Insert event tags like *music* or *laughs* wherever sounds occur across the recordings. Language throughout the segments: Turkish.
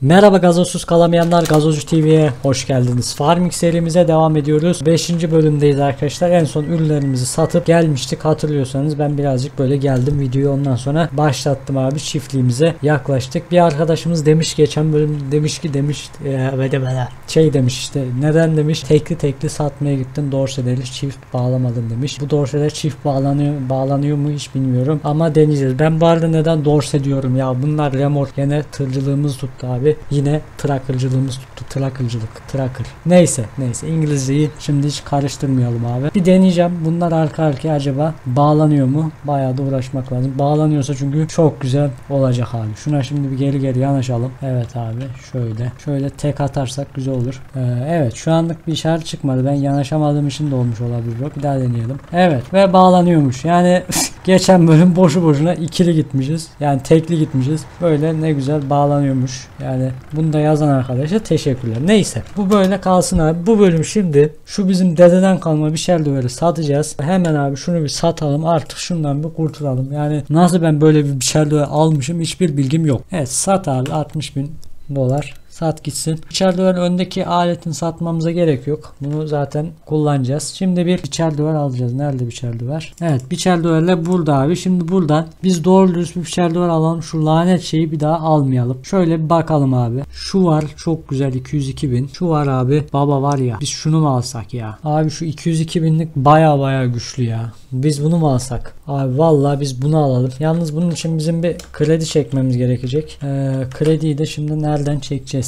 Merhaba gazozsuz kalamayanlar Gazozu TV'ye hoş geldiniz. Farming serimize devam ediyoruz. 5. bölümdeyiz arkadaşlar. En son ürünlerimizi satıp gelmiştik. Hatırlıyorsanız ben birazcık böyle geldim videoyu ondan sonra başlattım abi çiftliğimize yaklaştık. Bir arkadaşımız demiş geçen bölüm demiş ki demiş e, şey demiş işte neden demiş tekli tekli satmaya gittin dorseleri çift bağlamadın demiş. Bu dorseler çift bağlanıyor bağlanıyor mu hiç bilmiyorum ama deneyeceğiz. Ben bu arada neden dorse diyorum ya bunlar remor gene tırcılığımız tuttu abi. Yine trakırcılığımız tuttu. Trakırcılık. Trakır. Neyse neyse İngilizceyi şimdi hiç karıştırmayalım abi. Bir deneyeceğim. Bunlar arka arkaya acaba bağlanıyor mu? Bayağı da uğraşmak lazım. Bağlanıyorsa çünkü çok güzel olacak abi. Şuna şimdi bir geri geri yanaşalım. Evet abi şöyle. Şöyle tek atarsak güzel olur. Ee, evet şu anlık bir işaret çıkmadı. Ben yanaşamadığım için de olmuş olabilir. Bir daha deneyelim. Evet ve bağlanıyormuş. Yani *laughs* geçen bölüm boşu boşuna ikili gitmişiz. Yani tekli gitmişiz. Böyle ne güzel bağlanıyormuş. Yani bunu da yazan arkadaşa teşekkürler. Neyse bu böyle kalsın abi. Bu bölüm şimdi şu bizim dededen kalma bir şeyler böyle satacağız. Hemen abi şunu bir satalım. Artık şundan bir kurtulalım. Yani nasıl ben böyle bir şeyler almışım hiçbir bilgim yok. Evet sat abi 60 bin dolar. Sat gitsin. İçeride öndeki aletin satmamıza gerek yok. Bunu zaten kullanacağız. Şimdi bir biçer duvar alacağız. Nerede biçer duvar? Evet biçer duvarla burada abi. Şimdi buradan biz doğru dürüst bir biçer duvar alalım. Şu lanet şeyi bir daha almayalım. Şöyle bir bakalım abi. Şu var çok güzel 202 bin. Şu var abi. Baba var ya. Biz şunu mu alsak ya? Abi şu 202 binlik baya baya güçlü ya. Biz bunu mu alsak? Abi vallahi biz bunu alalım. Yalnız bunun için bizim bir kredi çekmemiz gerekecek. Ee, krediyi de şimdi nereden çekeceğiz?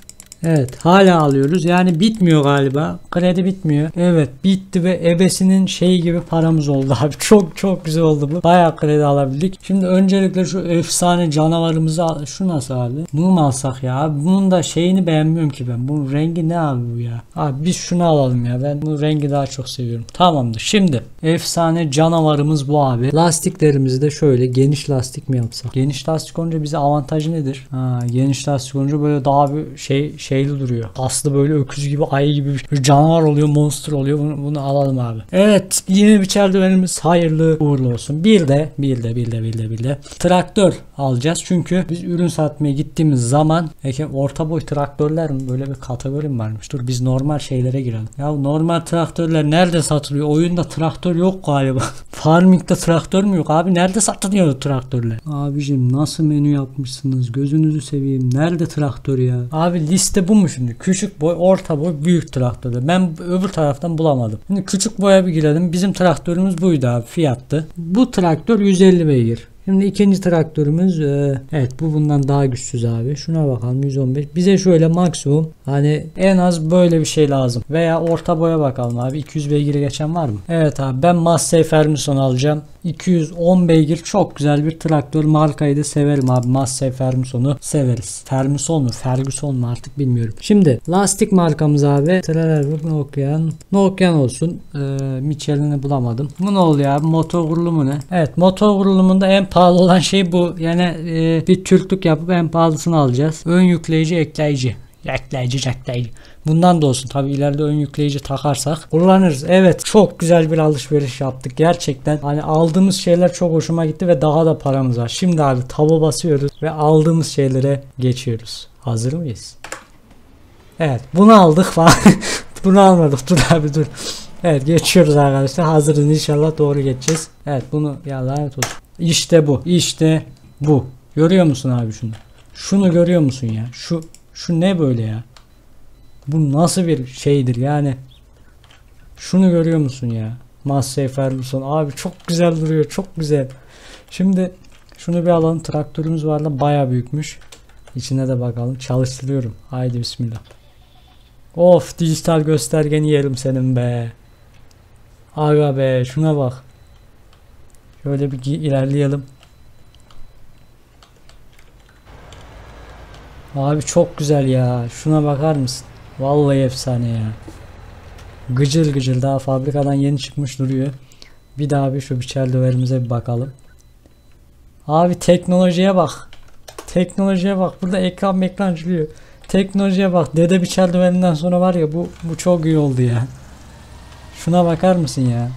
Evet hala alıyoruz. Yani bitmiyor galiba. Kredi bitmiyor. Evet bitti ve ebesinin şeyi gibi paramız oldu *laughs* abi. Çok çok güzel oldu bu. Bayağı kredi alabildik. Şimdi öncelikle şu efsane canavarımızı al. Şu nasıl abi? Bunu mu alsak ya? Abi bunun da şeyini beğenmiyorum ki ben. Bunun rengi ne abi bu ya? Abi biz şunu alalım ya. Ben bu rengi daha çok seviyorum. Tamamdır. Şimdi efsane canavarımız bu abi. Lastiklerimizi de şöyle geniş lastik mi yapsak? Geniş lastik olunca bize avantajı nedir? Ha, geniş lastik olunca böyle daha bir şey şeyli duruyor. Aslı böyle öküz gibi ayı gibi bir canavar oluyor, monster oluyor. Bunu, bunu alalım abi. Evet, yeni bir çerdevenimiz hayırlı uğurlu olsun. Bir de bir de bir de bir de bir de traktör alacağız. Çünkü biz ürün satmaya gittiğimiz zaman orta boy traktörler böyle bir kategori mi varmış? Dur biz normal şeylere girelim. Ya normal traktörler nerede satılıyor? Oyunda traktör yok galiba. *laughs* Farming'de traktör mü yok? Abi nerede satılıyor traktörler? Abicim nasıl menü yapmışsınız? Gözünüzü seveyim. Nerede traktör ya? Abi liste bu mu şimdi? Küçük boy, orta boy, büyük traktörde. Ben öbür taraftan bulamadım. Şimdi küçük boya bir girelim. Bizim traktörümüz buydu abi fiyattı. Bu traktör 150 beygir. Şimdi ikinci traktörümüz e, evet bu bundan daha güçsüz abi. Şuna bakalım 115. Bize şöyle maksimum hani en az böyle bir şey lazım. Veya orta boya bakalım abi. 200 beygiri geçen var mı? Evet abi ben Massey Ferguson alacağım. 210 beygir çok güzel bir traktör. Markayı da severim abi. Massey Ferguson'u severiz. Ferguson mu? Ferguson mu artık bilmiyorum. Şimdi lastik markamız abi. Trailer Nokian. Nokian olsun. Ee, Michelin'i bulamadım. Bu ne oluyor abi? Motor kurulumu ne? Evet motor kurulumunda en pahalı olan şey bu. Yani e, bir Türklük yapıp en pahalısını alacağız. Ön yükleyici ekleyici. Ekleyici ekleyici. Bundan da olsun tabi ileride ön yükleyici takarsak kullanırız. Evet çok güzel bir alışveriş yaptık gerçekten. Hani aldığımız şeyler çok hoşuma gitti ve daha da paramız var. Şimdi abi taba basıyoruz ve aldığımız şeylere geçiyoruz. Hazır mıyız? Evet bunu aldık falan. *laughs* bunu almadık dur abi dur. Evet geçiyoruz arkadaşlar. Hazırız inşallah doğru geçeceğiz. Evet bunu ya lanet olsun. İşte bu. İşte bu. Görüyor musun abi şunu? Şunu görüyor musun ya? Şu şu ne böyle ya? Bu nasıl bir şeydir yani? Şunu görüyor musun ya? Massey Ferguson abi çok güzel duruyor çok güzel. Şimdi şunu bir alalım traktörümüz var da baya büyükmüş. İçine de bakalım çalıştırıyorum. Haydi bismillah. Of dijital göstergeni yerim senin be. Aga be şuna bak. Şöyle bir ilerleyelim. Abi çok güzel ya. Şuna bakar mısın? Vallahi efsane ya. Gıcır gıcır daha fabrikadan yeni çıkmış duruyor. Bir daha bir şu biçer döverimize bir bakalım. Abi teknolojiye bak. Teknolojiye bak. Burada ekran ekran çıkıyor. teknolojiye bak. Dede biçer duveninden sonra var ya bu bu çok iyi oldu ya. Şuna bakar mısın ya?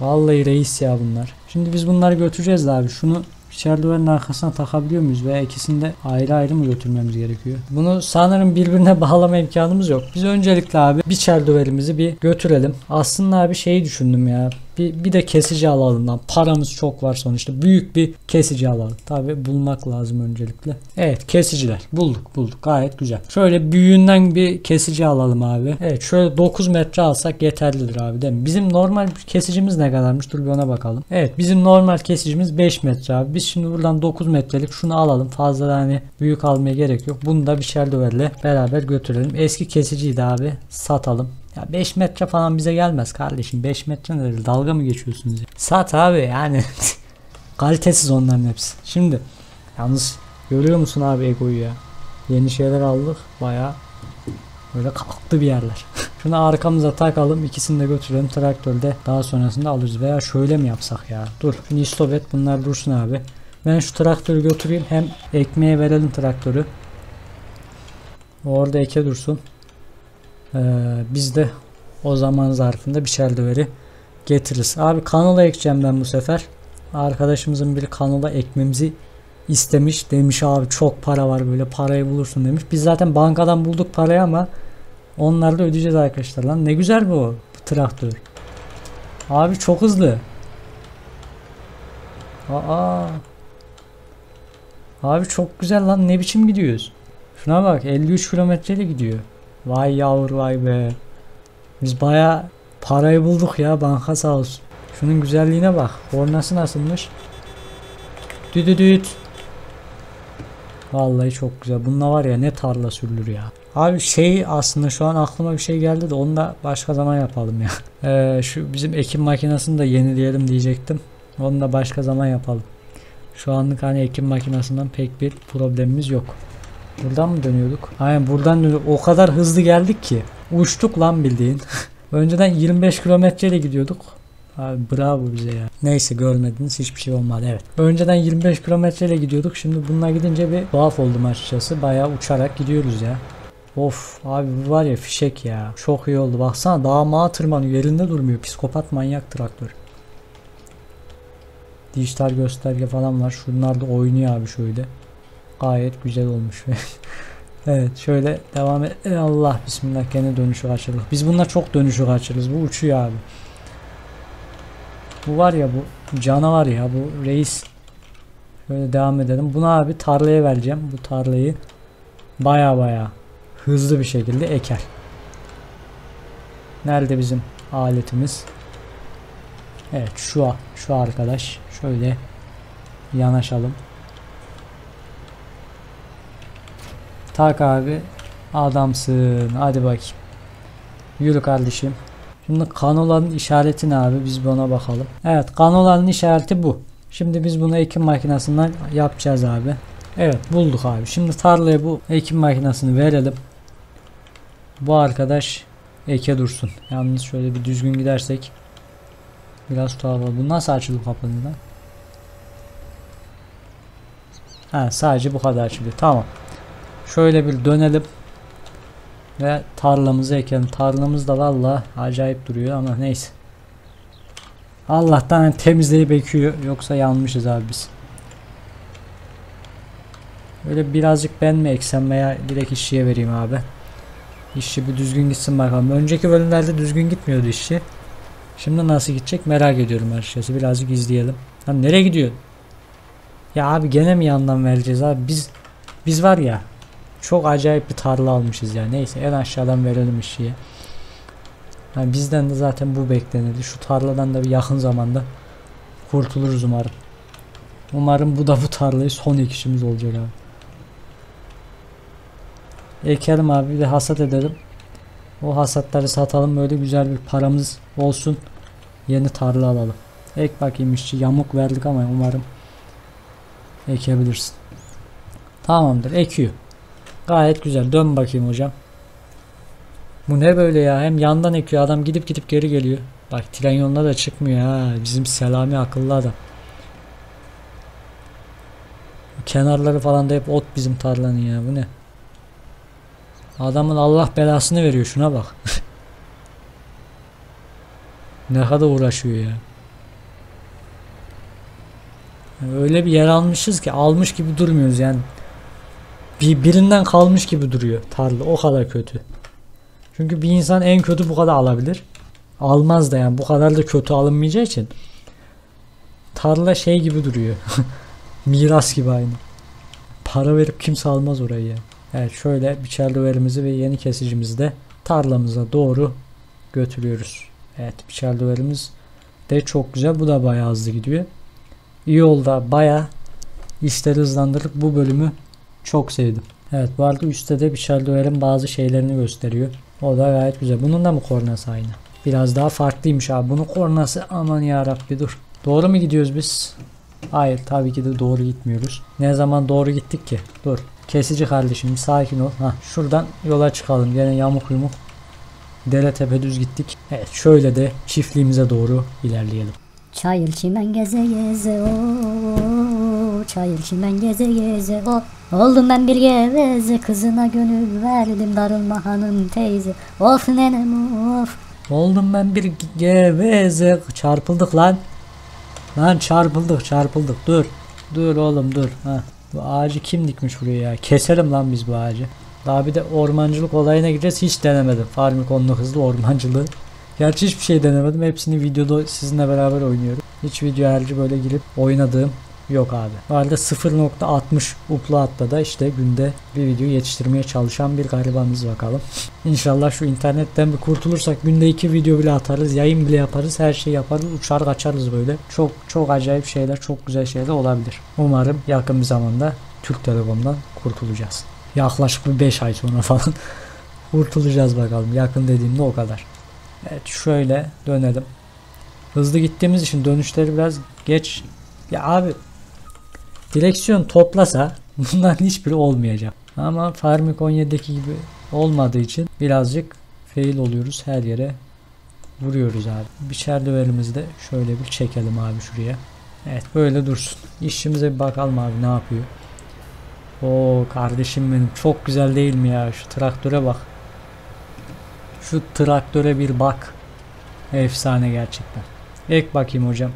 Vallahi reis ya bunlar. Şimdi biz bunları götüreceğiz abi. Şunu biçer duvarın arkasına takabiliyor muyuz veya ikisini de ayrı ayrı mı götürmemiz gerekiyor? Bunu sanırım birbirine *laughs* bağlama imkanımız yok. Biz öncelikle abi biçer duvarımızı bir götürelim. Aslında abi şeyi düşündüm ya. Bir, bir de kesici alalım lan. Paramız çok var sonuçta. Büyük bir kesici alalım. Tabi bulmak lazım öncelikle. Evet kesiciler. Bulduk bulduk. Gayet güzel. Şöyle büyüğünden bir kesici alalım abi. Evet şöyle 9 metre alsak yeterlidir abi değil mi? Bizim normal kesicimiz ne kadarmış? Dur bir ona bakalım. Evet bizim normal kesicimiz 5 metre abi. Biz şimdi buradan 9 metrelik şunu alalım. Fazla hani büyük almaya gerek yok. Bunu da bir şerdoverle beraber götürelim. Eski kesiciydi abi. Satalım. Ya 5 metre falan bize gelmez kardeşim. 5 metre ne dalga mı geçiyorsunuz? Sat abi yani. *laughs* Kalitesiz onların hepsi. Şimdi yalnız görüyor musun abi egoyu ya? Yeni şeyler aldık. Baya böyle kalktı bir yerler. *laughs* Şunu arkamıza takalım. ikisini de götürelim traktörde. Daha sonrasında alırız. Veya şöyle mi yapsak ya? Dur. Şunu stop et. Bunlar dursun abi. Ben şu traktörü götüreyim. Hem ekmeğe verelim traktörü. Orada eke dursun. Ee, biz de o zaman zarfında bir şeldöveri getiririz. Abi kanala ekeceğim ben bu sefer. Arkadaşımızın biri kanala ekmemizi istemiş. Demiş abi çok para var böyle parayı bulursun demiş. Biz zaten bankadan bulduk parayı ama onlarla ödeyeceğiz arkadaşlar lan. Ne güzel bu, bu traktör. Abi çok hızlı. Aa. Abi çok güzel lan ne biçim gidiyoruz. Şuna bak 53 kilometreyle gidiyor. Vay yavru vay be. Biz baya parayı bulduk ya banka sağ olsun. Şunun güzelliğine bak. Kornası nasılmış? Düdüdüt. Vallahi çok güzel. Bununla var ya ne tarla sürülür ya. Abi şey aslında şu an aklıma bir şey geldi de onu da başka zaman yapalım ya. *laughs* Ee, şu bizim ekim makinesini de yenileyelim diyecektim. Onu da başka zaman yapalım. Şu anlık hani ekim makinesinden pek bir problemimiz yok. Buradan mı dönüyorduk? Aynen buradan dönüyorduk. O kadar hızlı geldik ki. Uçtuk lan bildiğin. *laughs* Önceden 25 kilometreyle gidiyorduk. Abi bravo bize ya. Neyse görmediniz hiçbir şey olmadı evet. Önceden 25 kilometreyle gidiyorduk. Şimdi bununla gidince bir tuhaf oldum açıkçası. Bayağı uçarak gidiyoruz ya. Of abi bu var ya fişek ya. Çok iyi oldu. Baksana dağa mağa tırmanıyor. Yerinde durmuyor. Psikopat manyak traktör. Dijital gösterge falan var. Şunlar da oynuyor abi şöyle. Gayet güzel olmuş. *laughs* evet şöyle devam et. E, Allah bismillah gene dönüşü kaçırdık. Biz bununla çok dönüşü kaçırırız. Bu uçuyor abi. Bu var ya bu canavar ya bu reis. Şöyle devam edelim. Bunu abi tarlaya vereceğim. Bu tarlayı baya baya hızlı bir şekilde eker. Nerede bizim aletimiz? Evet şu şu arkadaş şöyle yanaşalım. Tak abi. Adamsın. Hadi bakayım. Yürü kardeşim. Şimdi kanolanın işareti ne abi? Biz buna bakalım. Evet kanolanın işareti bu. Şimdi biz bunu ekim makinesinden yapacağız abi. Evet bulduk abi. Şimdi tarlaya bu ekim makinesini verelim. Bu arkadaş eke dursun. Yalnız şöyle bir düzgün gidersek biraz tuhaf oldu. Bu nasıl açılıp kapanıyor lan? Ha sadece bu kadar açılıyor. Tamam. Şöyle bir dönelim. Ve tarlamızı ekelim. Tarlamız da valla acayip duruyor ama neyse. Allah'tan temizleyip ekiyor. Yoksa yanmışız abi biz. Böyle birazcık ben mi eksem veya direkt işçiye vereyim abi. İşçi bir düzgün gitsin bakalım. Önceki bölümlerde düzgün gitmiyordu işçi. Şimdi nasıl gidecek merak ediyorum açıkçası. Birazcık izleyelim. Lan nereye gidiyor? Ya abi gene mi yandan vereceğiz abi? Biz biz var ya çok acayip bir tarla almışız ya. Neyse en aşağıdan verelim işçiye. Yani bizden de zaten bu beklenirdi. Şu tarladan da bir yakın zamanda kurtuluruz umarım. Umarım bu da bu tarlayı son ekişimiz olacak abi. Ekelim abi bir de hasat edelim. O hasatları satalım böyle güzel bir paramız olsun. Yeni tarla alalım. Ek bakayım işçi yamuk verdik ama umarım ekebilirsin. Tamamdır ekiyor. Gayet güzel. Dön bakayım hocam. Bu ne böyle ya? Hem yandan ekiyor adam gidip gidip geri geliyor. Bak tren yoluna da çıkmıyor ha. Bizim Selami akıllı adam. Kenarları falan da hep ot bizim tarlanın ya. Bu ne? Adamın Allah belasını veriyor şuna bak. *laughs* ne kadar uğraşıyor ya. Öyle bir yer almışız ki almış gibi durmuyoruz yani. Bir, birinden kalmış gibi duruyor tarla o kadar kötü. Çünkü bir insan en kötü bu kadar alabilir. Almaz da yani bu kadar da kötü alınmayacağı için. Tarla şey gibi duruyor. *laughs* Miras gibi aynı. Para verip kimse almaz orayı ya. Evet şöyle biçer döverimizi ve yeni kesicimizi de tarlamıza doğru götürüyoruz. Evet biçer döverimiz de çok güzel. Bu da bayağı hızlı gidiyor. İyi oldu. Bayağı işleri hızlandırıp bu bölümü çok sevdim. Evet bu arada üstte de biçer döverin bazı şeylerini gösteriyor. O da gayet güzel. Bunun da mı kornası aynı? Biraz daha farklıymış abi. Bunun kornası aman ya Rabbi dur. Doğru mu gidiyoruz biz? Hayır tabii ki de doğru gitmiyoruz. Ne zaman doğru gittik ki? Dur. Kesici kardeşim sakin ol. Hah, şuradan yola çıkalım. Gene yamuk yumuk. Dere tepe düz gittik. Evet şöyle de çiftliğimize doğru ilerleyelim. Çayır çimen geze geze o Çayır çimen geze geze o Oldum ben bir geveze kızına gönül verdim darılma hanım teyze Of nenem of Oldum ben bir geveze çarpıldık lan. Lan çarpıldık çarpıldık dur. Dur oğlum dur. Ha. Bu ağacı kim dikmiş buraya ya? Keselim lan biz bu ağacı. Daha bir de ormancılık olayına gireceğiz. Hiç denemedim. Farmikonlu hızlı ormancılığı. Gerçi hiçbir şey denemedim. Hepsini videoda sizinle beraber oynuyorum. Hiç video harici böyle girip oynadığım yok abi. O halde 0.60 uplu hatta da işte günde bir video yetiştirmeye çalışan bir garibanız bakalım. *laughs* İnşallah şu internetten bir kurtulursak günde iki video bile atarız. Yayın bile yaparız. Her şeyi yaparız. Uçar kaçarız böyle. Çok çok acayip şeyler, çok güzel şeyler olabilir. Umarım yakın bir zamanda Türk Telekom'dan kurtulacağız. Yaklaşık bir 5 ay sonra *laughs* falan kurtulacağız bakalım. Yakın dediğimde o kadar. Evet şöyle dönelim. Hızlı gittiğimiz için dönüşleri biraz geç. Ya abi direksiyon toplasa *laughs* bunların hiçbiri olmayacak. Ama Farmik 17'deki gibi olmadığı için birazcık fail oluyoruz. Her yere vuruyoruz abi. Biçer döverimizi de şöyle bir çekelim abi şuraya. Evet böyle dursun. İşimize bir bakalım abi ne yapıyor. Oo kardeşim benim çok güzel değil mi ya şu traktöre bak. Şu traktöre bir bak. Efsane gerçekten. Ek bakayım hocam.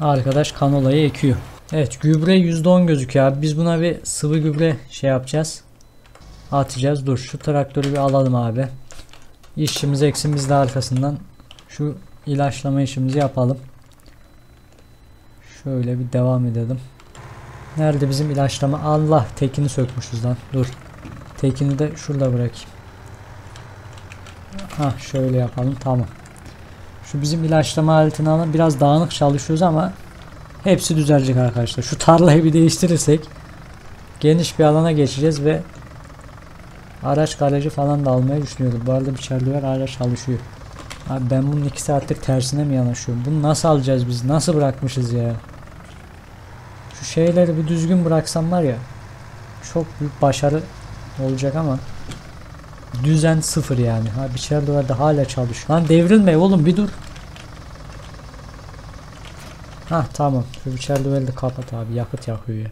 Arkadaş kanolayı ekiyor. Evet gübre %10 gözüküyor abi. Biz buna bir sıvı gübre şey yapacağız. Atacağız. Dur şu traktörü bir alalım abi. İşçimiz eksin de arkasından şu ilaçlama işimizi yapalım. Şöyle bir devam edelim. Nerede bizim ilaçlama? Allah tekini sökmüşüz lan. Dur. Tekini de şurada bırakayım. Ha şöyle yapalım tamam. Şu bizim ilaçlama aletini alın. Biraz dağınık çalışıyoruz ama hepsi düzelecek arkadaşlar. Şu tarlayı bir değiştirirsek geniş bir alana geçeceğiz ve araç garajı falan da almayı düşünüyorum. Bu arada bir çarlıver hala çalışıyor. Abi ben bunun 2 saattir tersine mi yanaşıyorum? Bunu nasıl alacağız biz? Nasıl bırakmışız ya? Şu şeyleri bir düzgün bıraksam var ya çok büyük başarı olacak ama düzen sıfır yani. Ha biçer duvarda hala çalışıyor. Lan devrilme oğlum bir dur. Ha tamam. Şu duvarı da kapat abi. Yakıt yakıyor ya.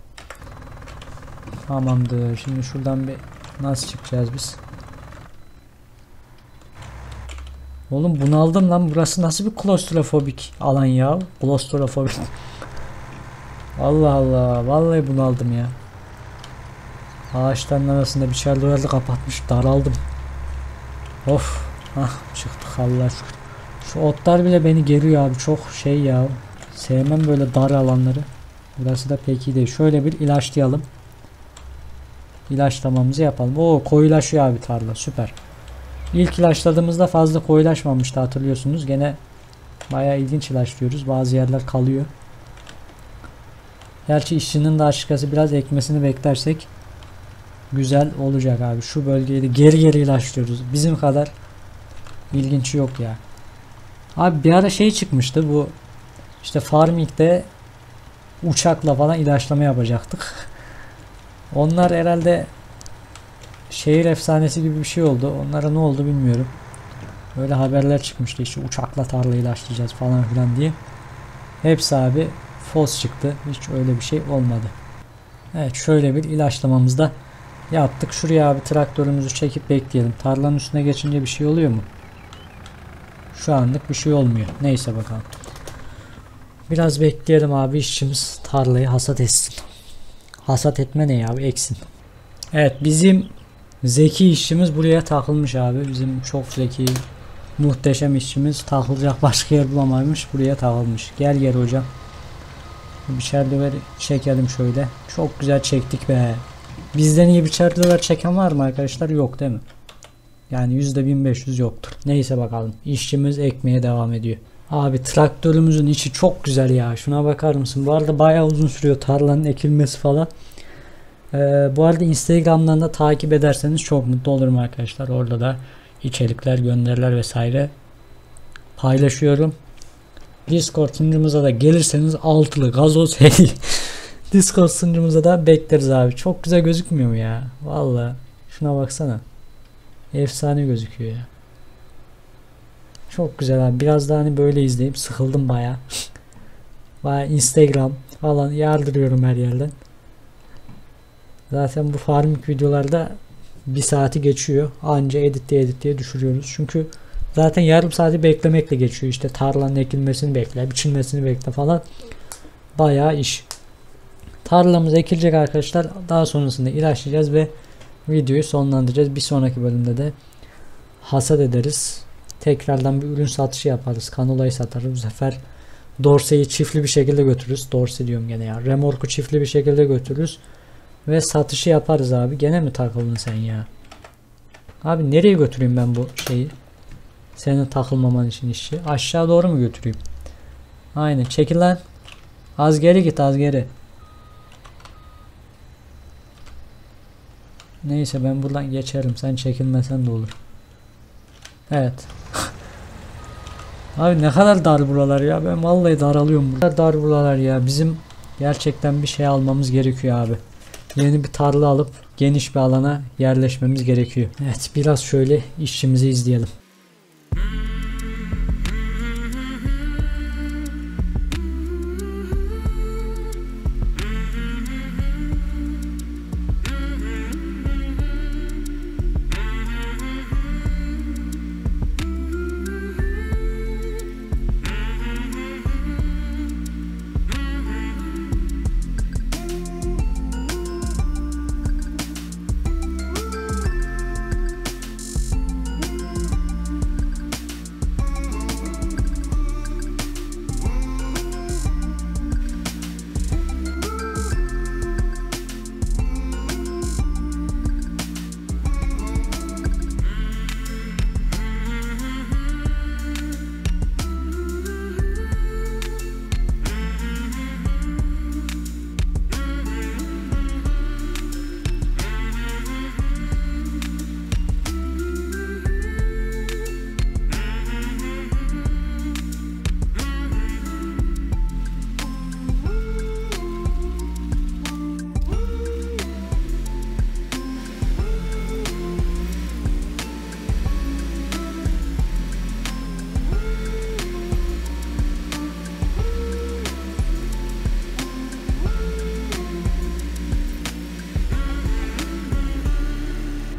Tamamdır. Şimdi şuradan bir nasıl çıkacağız biz? Oğlum bunaldım lan. Burası nasıl bir klostrofobik alan ya? Klostrofobik. Allah Allah. Vallahi bunaldım ya. Ağaçların arasında bir çel duvarı kapatmış. Daraldım. Of. Ah çıktık Allah. Şu otlar bile beni geriyor abi. Çok şey ya. Sevmem böyle dar alanları. Burası da pek iyi değil. Şöyle bir ilaçlayalım. İlaçlamamızı yapalım. Oo koyulaşıyor abi tarla. Süper. İlk ilaçladığımızda fazla koyulaşmamıştı hatırlıyorsunuz. Gene bayağı ilginç ilaçlıyoruz. Bazı yerler kalıyor. Gerçi işçinin de açıkçası biraz ekmesini beklersek güzel olacak abi. Şu bölgeyi de geri geri ilaçlıyoruz. Bizim kadar ilginç yok ya. Abi bir ara şey çıkmıştı bu işte farming'de uçakla falan ilaçlama yapacaktık. *laughs* Onlar herhalde şehir efsanesi gibi bir şey oldu. Onlara ne oldu bilmiyorum. Böyle haberler çıkmıştı işte uçakla tarla ilaçlayacağız falan filan diye. Hepsi abi fos çıktı. Hiç öyle bir şey olmadı. Evet şöyle bir ilaçlamamız da Yaptık. Şuraya abi traktörümüzü çekip bekleyelim. Tarlanın üstüne geçince bir şey oluyor mu? Şu anlık bir şey olmuyor. Neyse bakalım. Biraz bekleyelim abi işçimiz tarlayı hasat etsin. Hasat etme ne ya eksin. Evet bizim zeki işçimiz buraya takılmış abi. Bizim çok zeki muhteşem işçimiz takılacak başka yer bulamamış buraya takılmış. Gel gel hocam. Bir çerdever çekelim şöyle. Çok güzel çektik be. Bizden iyi bir çerdever çeken var mı arkadaşlar? Yok değil mi? Yani %1500 yoktur. Neyse bakalım. İşçimiz ekmeye devam ediyor. Abi traktörümüzün içi çok güzel ya. Şuna bakar mısın? Bu arada bayağı uzun sürüyor tarlanın ekilmesi falan. Ee, bu arada Instagram'dan da takip ederseniz çok mutlu olurum arkadaşlar. Orada da içerikler, gönderiler vesaire paylaşıyorum. Discord sunucumuza da gelirseniz altılı gazoz *laughs* hediye. Discord sunucumuza da bekleriz abi. Çok güzel gözükmüyor mu ya? Valla. Şuna baksana. Efsane gözüküyor ya. Çok güzel abi. Biraz daha hani böyle izleyip sıkıldım baya. baya Instagram falan yardırıyorum her yerden. Zaten bu farming videolarda bir saati geçiyor. Anca editte editte düşürüyoruz. Çünkü zaten yarım saati beklemekle geçiyor. İşte tarlanın ekilmesini bekle, biçilmesini bekle falan. Bayağı iş. Tarlamız ekilecek arkadaşlar. Daha sonrasında ilaçlayacağız ve videoyu sonlandıracağız. Bir sonraki bölümde de hasat ederiz. Tekrardan bir ürün satışı yaparız. Kanolayı satarız. Bu sefer Dorse'yi çiftli bir şekilde götürürüz. Dorse diyorum gene ya. Remorku çiftli bir şekilde götürürüz. Ve satışı yaparız abi. Gene mi takıldın sen ya? Abi nereye götüreyim ben bu şeyi? Senin takılmaman için işi. Aşağı doğru mu götüreyim? Aynen. Çekil lan. Az geri git az geri. Neyse ben buradan geçerim. Sen çekilmesen de olur. Evet. Abi ne kadar dar buralar ya. Ben vallahi daralıyorum burada. Dar buralar ya. Bizim gerçekten bir şey almamız gerekiyor abi. Yeni bir tarla alıp geniş bir alana yerleşmemiz gerekiyor. Evet biraz şöyle işçimizi izleyelim.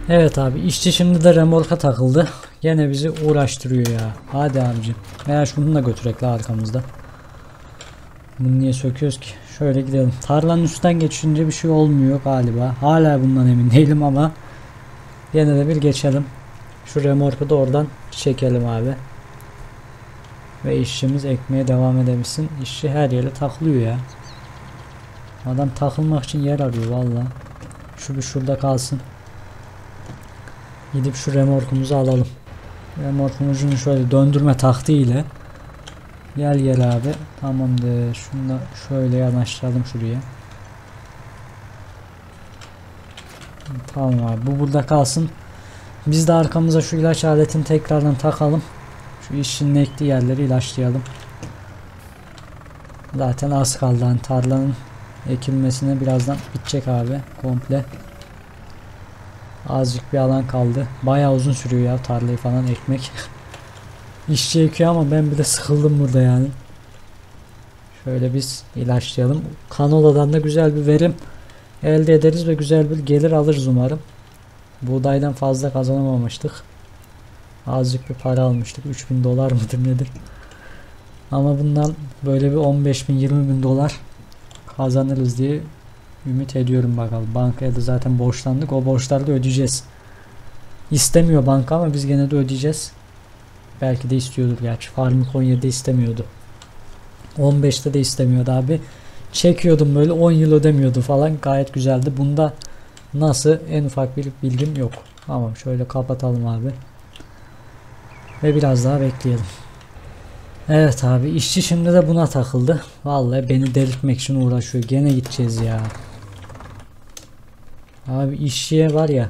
Evet abi işçi şimdi de remorka takıldı. Gene bizi uğraştırıyor ya. Hadi abicim. Veya şunu da götürek la arkamızda. Bunu niye söküyoruz ki? Şöyle gidelim. Tarlanın üstten geçince bir şey olmuyor galiba. Hala bundan emin değilim ama gene de bir geçelim. Şu remorku da oradan çekelim abi. Ve işçimiz ekmeye devam edebilsin. İşçi her yere takılıyor ya. Adam takılmak için yer arıyor valla. Şu bir şurada kalsın. Gidip şu remorkumuzu alalım. Remorkumuzun şöyle döndürme taktiği ile Gel gel abi. Tamamdır. Şunu da şöyle yanaştıralım şuraya. Tamam abi. Bu burada kalsın. Biz de arkamıza şu ilaç aletini tekrardan takalım. Şu işin ekli yerleri ilaçlayalım. Zaten az kaldı. Hani tarlanın ekilmesine birazdan bitecek abi. Komple. Azıcık bir alan kaldı. Bayağı uzun sürüyor ya tarlayı falan ekmek. *laughs* İşçi ekiyor ama ben bile sıkıldım burada yani. Şöyle biz ilaçlayalım. Kanoladan da güzel bir verim elde ederiz ve güzel bir gelir alırız umarım. Buğdaydan fazla kazanamamıştık. Azıcık bir para almıştık. 3000 dolar mıdır nedir? Ama bundan böyle bir 15 bin 20 bin dolar kazanırız diye ümit ediyorum bakalım. Bankaya da zaten borçlandık. O borçları da ödeyeceğiz. İstemiyor banka ama biz gene de ödeyeceğiz. Belki de istiyordur gerçi. Farmik 17'de istemiyordu. 15'te de istemiyordu abi. Çekiyordum böyle 10 yıl ödemiyordu falan. Gayet güzeldi. Bunda nasıl en ufak bir bilgim yok. Tamam şöyle kapatalım abi. Ve biraz daha bekleyelim. Evet abi işçi şimdi de buna takıldı. Vallahi beni delirtmek için uğraşıyor. Gene gideceğiz ya. Abi işçiye var ya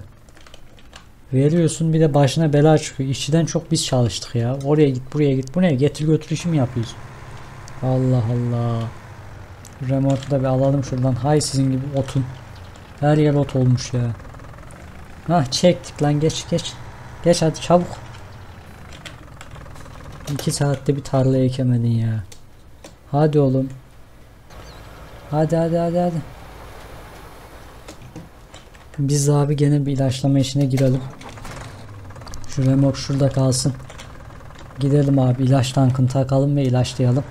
veriyorsun bir de başına bela çıkıyor. İşçiden çok biz çalıştık ya. Oraya git buraya git buraya getir götür işi mi yapıyorsun? Allah Allah. Remote'u da bir alalım şuradan. Hay sizin gibi otun. Her yer ot olmuş ya. Hah çektik lan geç geç. Geç hadi çabuk. 2 saatte bir tarla ekemedin ya. Hadi oğlum. Hadi hadi hadi hadi. Biz abi gene bir ilaçlama işine girelim. Şu remote şurada kalsın. Gidelim abi ilaç tankını takalım ve ilaçlayalım.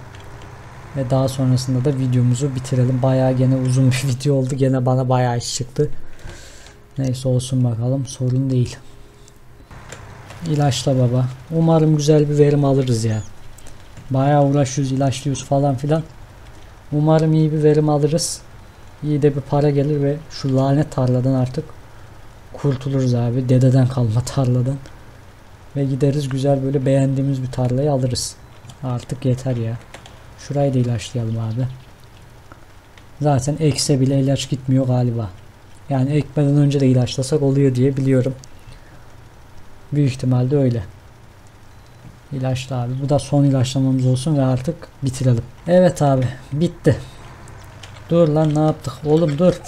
Ve daha sonrasında da videomuzu bitirelim. Bayağı gene uzun bir *laughs* video oldu. Gene bana bayağı iş çıktı. Neyse olsun bakalım. Sorun değil. İlaçla baba. Umarım güzel bir verim alırız ya. Bayağı uğraşıyoruz, ilaçlıyoruz falan filan. Umarım iyi bir verim alırız. İyi de bir para gelir ve şu lanet tarladan artık kurtuluruz abi. Dededen kalma *laughs* tarladan. Ve gideriz güzel böyle beğendiğimiz bir tarlayı alırız. Artık yeter ya. Şurayı da ilaçlayalım abi. Zaten ekse bile ilaç gitmiyor galiba. Yani ekmeden önce de ilaçlasak oluyor diye biliyorum. Büyük ihtimalle öyle. İlaçla abi. Bu da son ilaçlamamız olsun ve artık bitirelim. Evet abi. Bitti. Dur lan ne yaptık? Oğlum dur.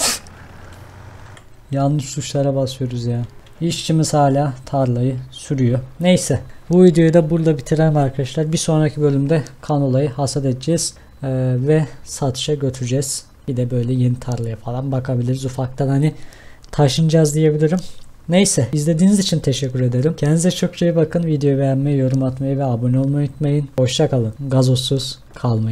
Yanlış tuşlara basıyoruz ya. İşçimiz hala tarlayı sürüyor. Neyse. Bu videoyu da burada bitirelim arkadaşlar. Bir sonraki bölümde kanolayı hasat edeceğiz. Ee, ve satışa götüreceğiz. Bir de böyle yeni tarlaya falan bakabiliriz. Ufaktan hani taşınacağız diyebilirim. Neyse izlediğiniz için teşekkür ederim. Kendinize çok iyi bakın. Videoyu beğenmeyi, yorum atmayı ve abone olmayı unutmayın. Hoşçakalın. Gazozsuz kalmayın.